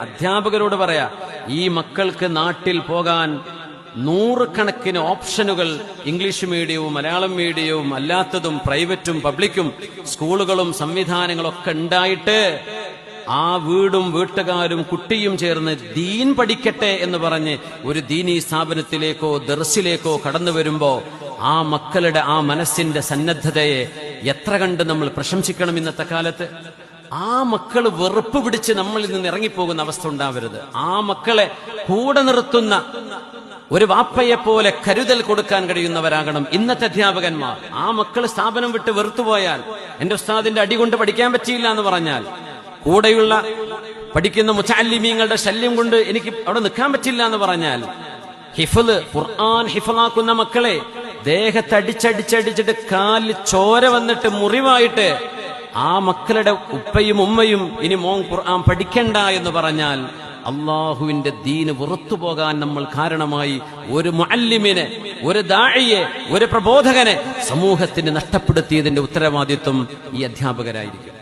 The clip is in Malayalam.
അധ്യാപകരോട് പറയാ ഈ മക്കൾക്ക് നാട്ടിൽ പോകാൻ നൂറുകണക്കിന് ഓപ്ഷനുകൾ ഇംഗ്ലീഷ് മീഡിയവും മലയാളം മീഡിയവും അല്ലാത്തതും പ്രൈവറ്റും പബ്ലിക്കും സ്കൂളുകളും സംവിധാനങ്ങളും ഒക്കെ ഉണ്ടായിട്ട് ആ വീടും വീട്ടുകാരും കുട്ടിയും ചേർന്ന് ദീൻ പഠിക്കട്ടെ എന്ന് പറഞ്ഞ് ഒരു ദീനീ സ്ഥാപനത്തിലേക്കോ ദർസിലേക്കോ കടന്നു വരുമ്പോ ആ മക്കളുടെ ആ മനസ്സിന്റെ സന്നദ്ധതയെ എത്ര കണ്ട് നമ്മൾ പ്രശംസിക്കണം ഇന്നത്തെ കാലത്ത്? ആ മക്കൾ വെറുപ്പ് പിടിച്ച് നമ്മളിൽ നിന്ന് ഇറങ്ങിപ്പോകുന്ന അവസ്ഥ ഉണ്ടാവരുത്. ആ മക്കളെ കൂടെ നിർത്തുന്ന ഒരു വാപ്പയെ പോലെ കരുതൽ കൊടുക്കാൻ കഴിയുന്നവരാകണം ഇന്നത്തെ അധ്യാപകന്മാർ. ആ മക്കൾ സ്ഥാപനം വിട്ട് വെറുത്തുപോയാൽ എന്റെ ഉസ്താദിന്റെ അടി കൊണ്ട് പഠിക്കാൻ പറ്റിയില്ല എന്ന് പറഞ്ഞാൽ കൂടെയുള്ള പഠിക്കുന്ന മുച്ചാലിമീങ്ങളുടെ ശല്യം കൊണ്ട് എനിക്ക് അവിടെ നിൽക്കാൻ പറ്റില്ല എന്ന് പറഞ്ഞാൽ ഹിഫൽ ഖുർആൻ ഹിഫലാക്കുന്ന മക്കളെ ദേഹത്തടിച്ചടിച്ചടിച്ചിട്ട് കാലിൽ ചോര വന്നിട്ട് മുറിവായിട്ട് ആ മക്കളുടെ ഉപ്പയും ഉമ്മയും ഇനി മോൻ ഖുർആൻ പഠിക്കണ്ട എന്ന് പറഞ്ഞാൽ അള്ളാഹുവിന്റെ ദീന് വെറുത്തു പോകാൻ നമ്മൾ കാരണമായി ഒരു മുഅല്ലിമിനെ ഒരു ദാഴിയെ ഒരു പ്രബോധകനെ സമൂഹത്തിന് നഷ്ടപ്പെടുത്തിയതിന്റെ ഉത്തരവാദിത്വം ഈ അധ്യാപകരായിരിക്കും.